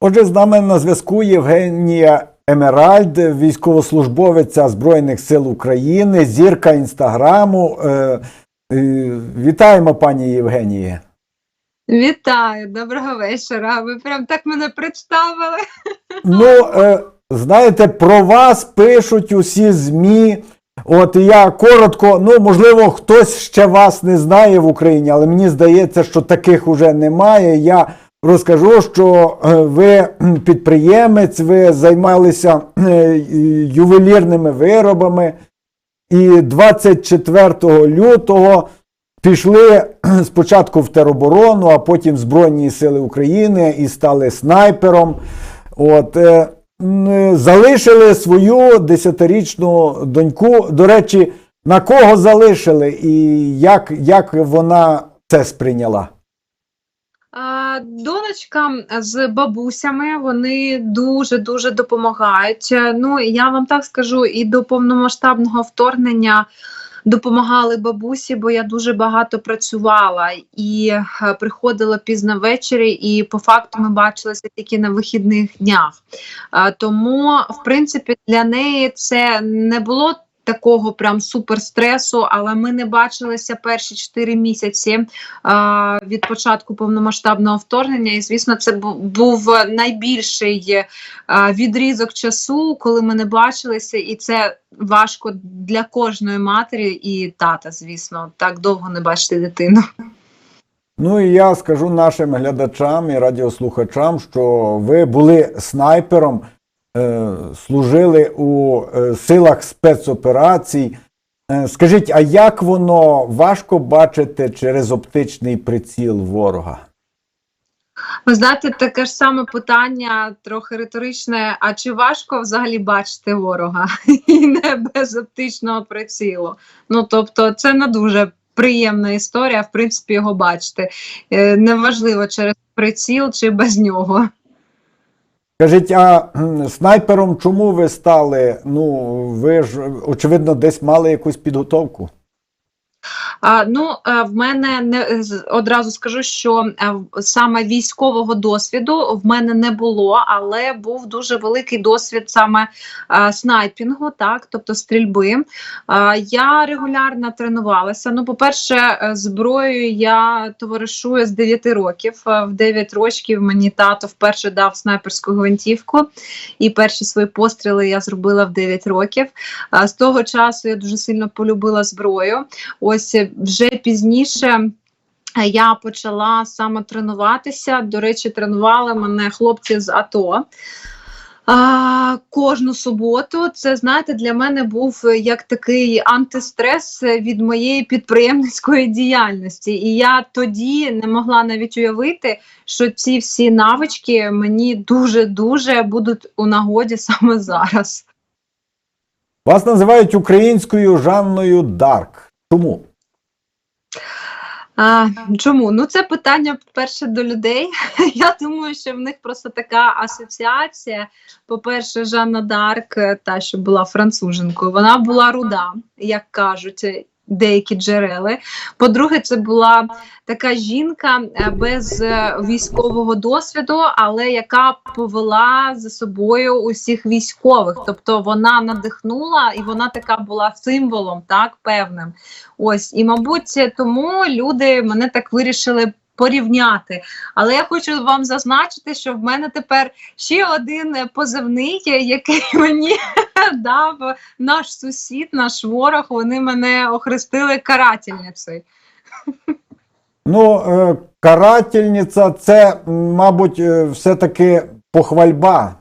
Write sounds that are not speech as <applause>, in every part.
Отже, з нами на зв'язку Євгенія Емеральд, військовослужбовиця Збройних сил України, зірка інстаграму. Е, е, вітаємо, пані Євгенії. Вітаю, доброго вечора. Ви прям так мене представили. Ну, е, знаєте, про вас пишуть усі ЗМІ. От і я коротко, ну можливо, хтось ще вас не знає в Україні, але мені здається, що таких уже немає. Я розкажу, що е, ви підприємець, ви займалися е, ювелірними виробами, і 24 лютого пішли спочатку в тероборону, а потім в Збройні Сили України і стали снайпером. От, е, залишили свою десятирічну доньку. До речі, на кого залишили і як, як вона це сприйняла? Донечка з бабусями вони дуже дуже допомагають. Е, Ну я вам так скажу, і до повномасштабного вторгнення допомагали бабусі, бо я дуже багато працювала і е, приходила пізно ввечері, і по факту ми бачилися тільки на вихідних днях. Тому, в принципі, для неї це не було. Такого прям суперстресу, але ми не бачилися перші 4 місяці а, від початку повномасштабного вторгнення. І звісно, це був найбільший а, відрізок часу, коли ми не бачилися, і це важко для кожної матері і тата, звісно, так довго не бачити дитину. Ну і я скажу нашим глядачам і радіослухачам, що ви були снайпером, е, служили у е, силах спецоперацій. Е, скажіть, а як воно важко бачити через оптичний приціл ворога? Ви знаєте, таке ж саме питання, трохи риторичне. А чи важко взагалі бачити ворога <laughs> і не без оптичного прицілу? Ну тобто, це не дуже приємна історія, в принципі, його бачити. Е, Неважливо через приціл чи без нього. Скажіть, а снайпером чому ви стали? Ну, ви ж, очевидно, десь мали якусь підготовку. Ну, е, в мене не одразу скажу, що е, саме військового досвіду в мене не було, але був дуже великий досвід саме е, снайпінгу, так, тобто стрільби. Я регулярно тренувалася. Ну, по-перше, зброєю я товаришую з 9 років. В 9 років мені тато вперше дав снайперську гвинтівку, і перші свої постріли я зробила в 9 років. З того часу я дуже сильно полюбила зброю. Ось е, вже пізніше. е, Я почала саме тренуватися. До речі, тренували мене хлопці з АТО. А, кожну суботу це знаєте для мене був е, як такий антистрес е, від моєї підприємницької діяльності. І я тоді не могла навіть уявити, що ці всі навички мені дуже дуже будуть у нагоді саме зараз. Вас називають українською Жанною Дарк. Чому? А, чому? Ну, це питання перше до людей. <laughs> Я думаю, що в них просто така асоціація. По-перше, Жанна Дарк, е, та що була француженкою, вона була руда, як кажуть деякі джерели. По-друге, це була така жінка е, без е, військового досвіду, але яка повела за собою усіх військових. Тобто вона надихнула і вона така була символом, так певним. Ось і мабуть, тому люди мене так вирішили. Порівняти, але я хочу вам зазначити, що в мене тепер ще один е, позивний, е, який <laughs> мені дав наш сусід, наш ворог. Вони мене охрестили карательницею. Ну, е, карательниця це, мабуть, все-таки похвальба.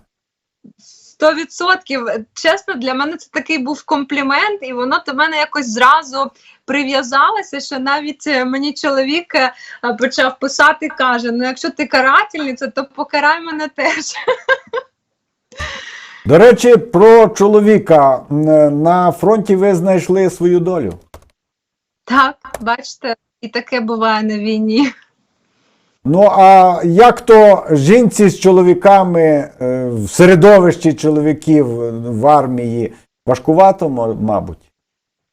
Сто відсотків. Чесно, для мене це такий був комплімент, і воно до мене якось зразу прив'язалося, що навіть е, мені чоловік е, почав писати, каже: ну якщо ти карательниця, то покарай мене теж. До речі, про чоловіка. Е, На фронті ви знайшли свою долю. Так, бачите, і таке буває на війні. Ну, а як то жінці з чоловіками е, в середовищі чоловіків в армії важкувато, мабуть?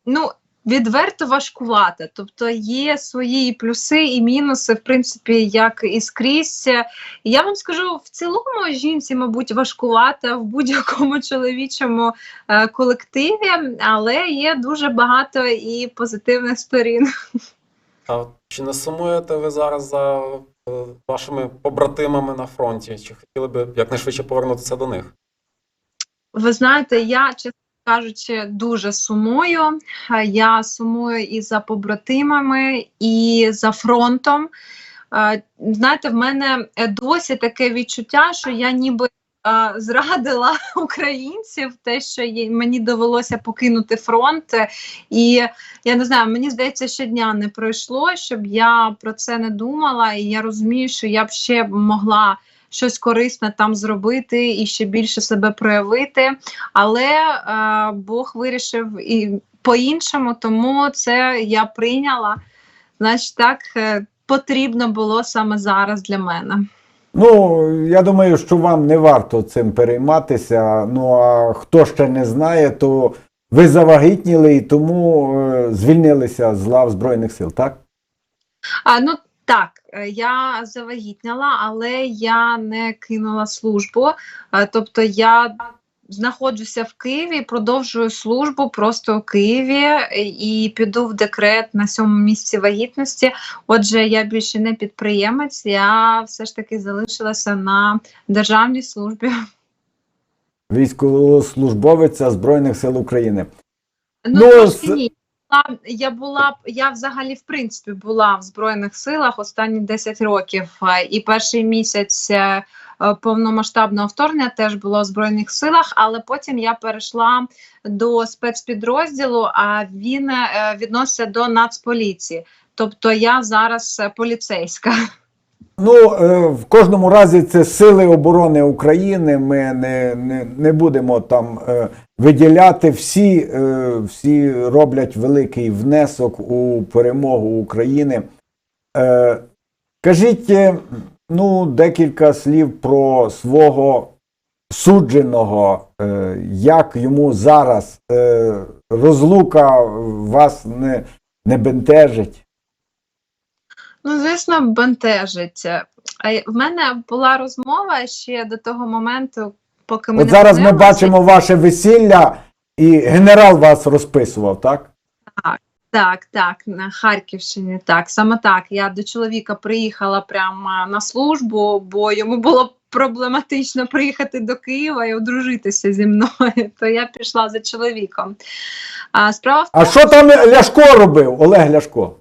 Ну, відверто важкувата. Тобто є свої плюси і мінуси, в принципі, як і скрізь. Я вам скажу, в цілому жінці, мабуть, важкувата в будь-якому <laughs> чоловічому е, колективі, але є дуже багато і позитивних сторін. А чи не сумуєте ви зараз за е, вашими побратимами на фронті? Чи хотіли б якнайшвидше повернутися до них? Ви знаєте, я чесно кажучи, дуже сумую. Е, Я сумую і за побратимами, і за фронтом. Е, Знаєте, в мене досі таке відчуття, що я ніби зрадила <laughs> українців, те, що мені довелося покинути фронт. І я не знаю, мені здається, ще дня не пройшло, щоб я про це не думала. І я розумію, що я б ще могла щось корисне там зробити і ще більше себе проявити. Але е, Бог вирішив і по-іншому, тому це я прийняла. Значить, так е, потрібно було саме зараз для мене. Ну, я думаю, що вам не варто цим перейматися. Ну а хто ще не знає, то ви завагітніли і тому е, звільнилися з лав Збройних сил, так? А, ну так, е, я завагітняла, але я не кинула службу. Е, Тобто я знаходжуся в Києві, продовжую службу просто в Києві е, і піду в декрет на сьомому місці вагітності. Отже, я більше не підприємець, я все ж таки залишилася на державній службі. Військовослужбовиця Збройних сил України. Ну, Ну, трошки ні. Була- Я була я взагалі в принципі була в збройних силах останні 10 років, е, і перший місяць е, е, повномасштабного вторгнення теж було в збройних силах, але потім я перейшла до спецпідрозділу. А він відносився до Нацполіції. Тобто я зараз поліцейська. Ну, е, в кожному разі це Сили оборони України. Ми не, не, не будемо там е, виділяти. Всі, е, всі роблять великий внесок у перемогу України. Кажіть, ну, декілька слів про свого судженого, як йому зараз розлука вас не, не бентежить. Ну, звісно, бентежить. Е, В мене була розмова ще до того моменту, поки ми От не зараз ми познайомилися. бачимо ваше весілля, і генерал вас розписував, так? Так, так, на Харківщині. Так, саме так. Я до чоловіка приїхала прямо на службу, бо йому було проблематично приїхати до Києва і одружитися зі мною. <laughs> То я пішла за чоловіком. А справа в А що там Ляшко робив? Олег Ляшко?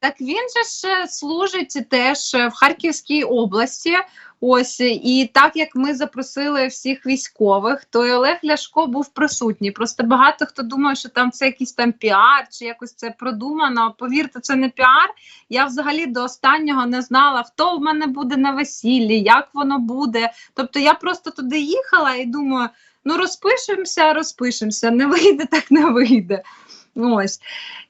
Так він же ж е, служить теж е, в Харківській області. Ось і так як ми запросили всіх військових, то і Олег Ляшко був присутній. Просто багато хто думає, що там це якийсь там піар чи якось це продумано. Повірте, це не піар. Я взагалі до останнього не знала, хто в мене буде на весіллі, як воно буде. Тобто я просто туди їхала і думаю: ну розпишемося, розпишемося, не вийде, так не вийде. Ось.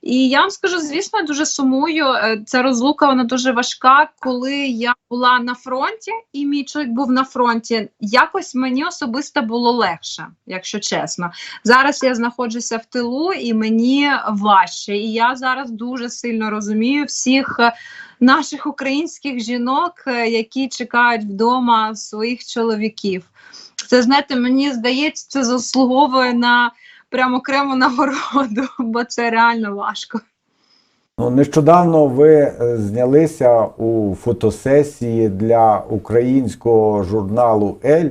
І я вам скажу, звісно, дуже сумую. Е, Ця розлука вона дуже важка. Коли я була на фронті, і мій чоловік був на фронті, якось мені особисто було легше, якщо чесно. Зараз я знаходжуся в тилу, і мені важче. І я зараз дуже сильно розумію всіх е, наших українських жінок, е, які чекають вдома своїх чоловіків. Це знаєте, мені здається, це заслуговує на прямо окрему нагороду, <laughs> бо це реально важко. Ну, нещодавно ви е, знялися у фотосесії для українського журналу Ель.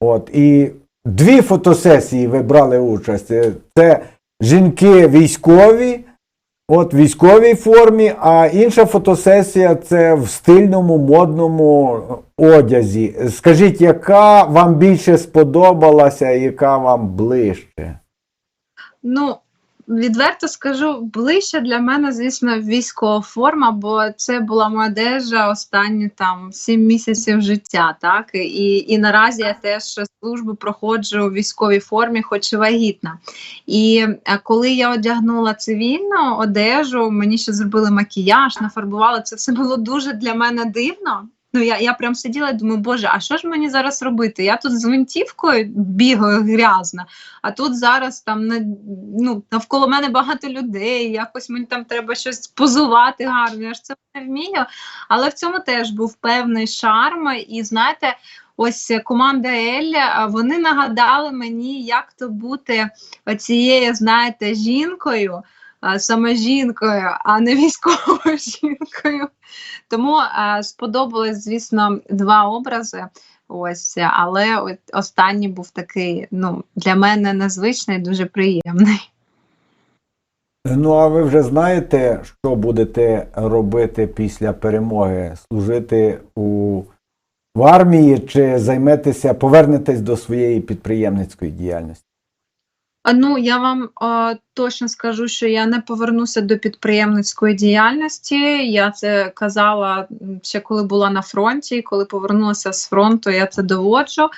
От, і дві фотосесії ви брали участь. Е, Це жінки військові, от військовій формі, а інша фотосесія це в стильному модному одязі. Скажіть, яка вам більше сподобалася, яка вам ближче? Ну, відверто скажу, ближче для мене, звісно, військова форма, бо це була моя одежа останні там сім місяців життя. Так і, і наразі я теж службу проходжу у військовій формі, хоч і вагітна. І е, коли я одягнула цивільну одежу, мені ще зробили макіяж, нафарбували це все було дуже для мене дивно. Ну, я, я прям сиділа і думаю, боже, а що ж мені зараз робити? Я тут з гвинтівкою бігаю грязна, а тут зараз там на- ну, навколо мене багато людей, якось мені там треба щось позувати гарно, я ж це не вмію. Але в цьому теж був певний шарм. І знаєте, ось команда Ель, а, вони нагадали мені, як то бути цією, знаєте, жінкою. А, Саме жінкою, а не військовою <laughs> жінкою. Тому е, сподобались, звісно, два образи. Ось, але от останній був такий, ну, для мене незвичний, дуже приємний. Ну, а ви вже знаєте, що будете робити після перемоги? Служити у в армії чи займетеся, повернетесь до своєї підприємницької діяльності? А, Ну, я вам е, точно скажу, що я не повернуся до підприємницької діяльності. Я це казала ще коли була на фронті, коли повернулася з фронту, я це доводжу.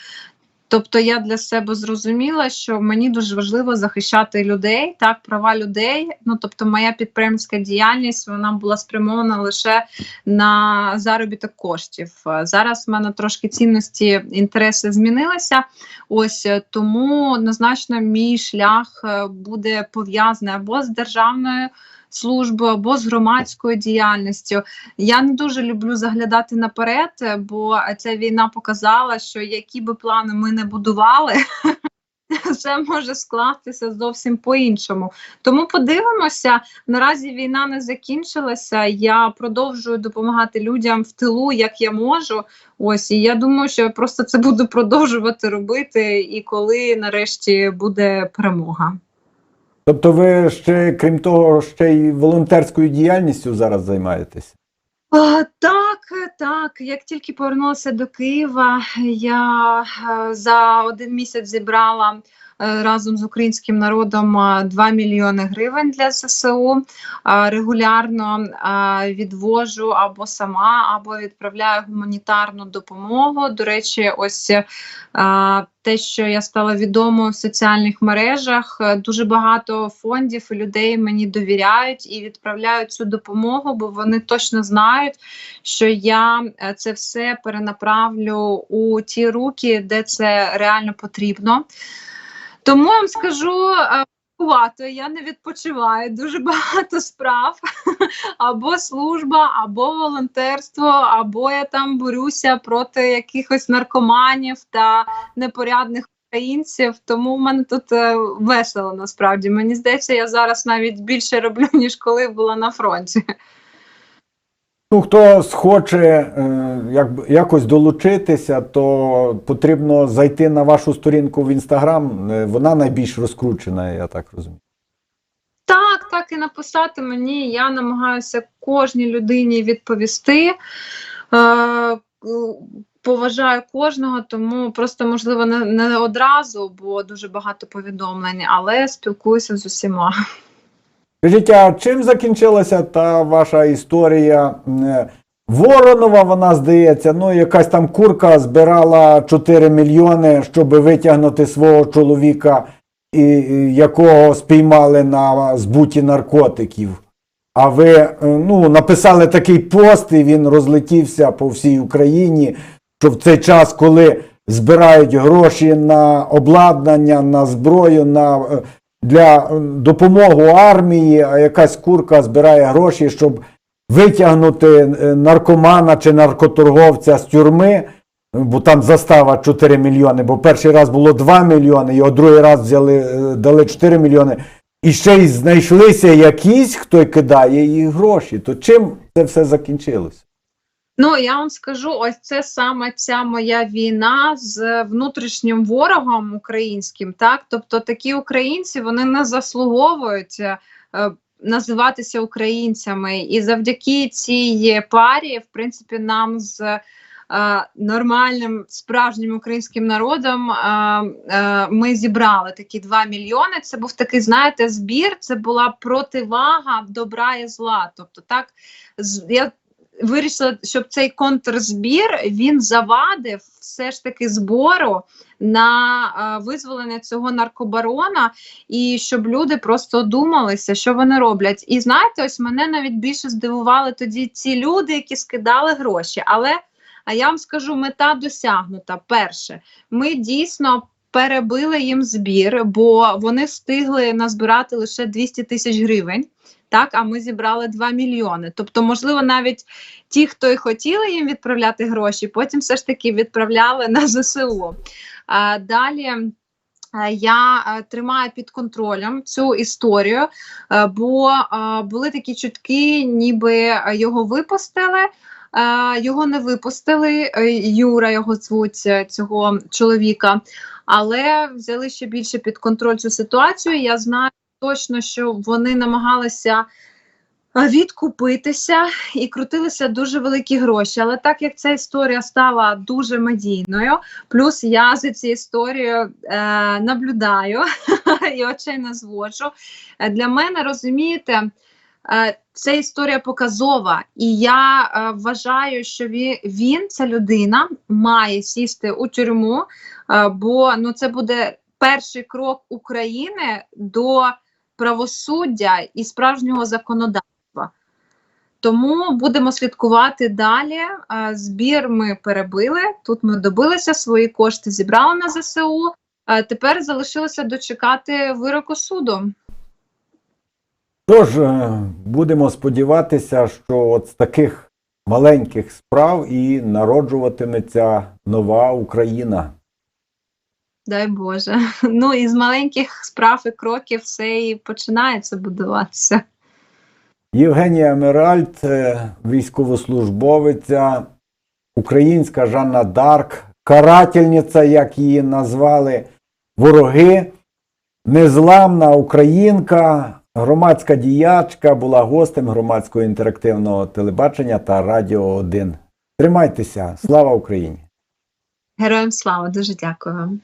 Тобто я для себе зрозуміла, що мені дуже важливо захищати людей, так, права людей. Ну тобто, моя підприємницька діяльність вона була спрямована лише на заробіток коштів. Зараз в мене трошки цінності, інтереси змінилися. Ось е, тому однозначно мій шлях е, буде пов'язаний або з державною службою, або з громадською діяльністю. Я не дуже люблю заглядати наперед, бо ця війна показала, що які би плани ми не будували. <laughs> Все може скластися зовсім по-іншому. Тому подивимося. Наразі війна не закінчилася. Я продовжую допомагати людям в тилу, як я можу. Ось і я думаю, що просто це буду продовжувати робити, і коли нарешті буде перемога. Тобто ви ще, крім того, ще й волонтерською діяльністю зараз займаєтесь? А, так, так. Як тільки повернулася до Києва, я е, за один місяць зібрала разом з українським народом е, 2 мільйони гривень для ЗСУ. Регулярно відвожу або сама, або відправляю гуманітарну допомогу. До речі, ось те, що я стала відомою в соціальних мережах, е, дуже багато фондів і людей мені довіряють і відправляють цю допомогу, бо вони точно знають, що я е, це все перенаправлю у ті руки, де це реально потрібно. Тому я вам скажу. е, Я не відпочиваю дуже багато справ <laughs> або служба, або волонтерство, або я там борюся проти якихось наркоманів та непорядних українців. Тому в мене тут е, весело насправді. Мені здається, я зараз навіть більше роблю, <laughs> ніж коли була на фронті. Ну, хто схоче е, як, якось долучитися, то потрібно зайти на вашу сторінку в інстаграм. Е, Вона найбільш розкручена, я так розумію. Так, так і написати мені. Я намагаюся кожній людині відповісти. Е, поважаю кожного, тому просто можливо не, не одразу, бо дуже багато повідомлень, але спілкуюся з усіма. Скажіть, а чим закінчилася та ваша історія? Е, Воронова, вона здається, ну якась там курка збирала 4 мільйони, щоб витягнути свого чоловіка, і, якого спіймали на збуті наркотиків. А ви е, ну, написали такий пост, і він розлетівся по всій Україні, що в цей час, коли збирають гроші на обладнання, на зброю, на, е, для е, допомоги армії, а якась курка збирає гроші, щоб витягнути е, наркомана чи наркоторговця з тюрми, бо там застава 4 мільйони, бо перший раз було 2 мільйони, його другий раз взяли, е, дали 4 мільйони. І ще й знайшлися якісь, хто кидає їй гроші. То чим це все закінчилося? Ну я вам скажу, ось це саме ця моя війна з внутрішнім ворогом українським. Так, тобто такі українці вони не заслуговують е, називатися українцями, і завдяки цій парі, в принципі, нам з е, нормальним справжнім українським народом е, е, ми зібрали такі 2 мільйони. Це був такий, знаєте, збір. Це була противага добра і зла. Тобто, так я вирішила, щоб цей контрзбір він завадив все ж таки збору на визволення цього наркобарона, і щоб люди просто думалися, що вони роблять. І знаєте, ось мене навіть більше здивували тоді ці люди, які скидали гроші. Але А я вам скажу, мета досягнута. Перше, ми дійсно перебили їм збір, бо вони встигли назбирати лише 200 тисяч гривень. Так, а ми зібрали 2 мільйони. Тобто, можливо, навіть ті, хто і хотіли їм відправляти гроші, потім все ж таки відправляли на ЗСУ. А, далі е, я е, тримаю під контролем цю історію, е, бо були такі чутки, ніби його випустили. Його не випустили. Юра його звуть цього чоловіка, але взяли ще більше під контроль цю ситуацію. Я знаю точно, що вони намагалися відкупитися і крутилися дуже великі гроші. Але так як ця історія стала дуже медійною, плюс я за цією історією е, наблюдаю <laughs> і очей не зводжу. Е, Для мене розумієте. е, Ця історія показова, і я е, вважаю, що він, ця людина, має сісти у тюрму, е, бо ну це буде перший крок України до правосуддя і справжнього законодавства. Тому будемо слідкувати далі. Е, Збір ми перебили. Тут ми добилися свої кошти, зібрали на ЗСУ. Е, Тепер залишилося дочекати вироку суду. Тож е, будемо сподіватися, що от з таких маленьких справ і народжуватиметься нова Україна. Дай Боже. <laughs> Ну і з маленьких справ і кроків все і починається будуватися. Євгенія Меральд, е, військовослужбовиця, українська Жанна Дарк, карательниця, як її назвали вороги, незламна українка, громадська діячка, була гостем громадського інтерактивного телебачення та Радіо 1. Тримайтеся, слава Україні! Героям слава, дуже дякую вам.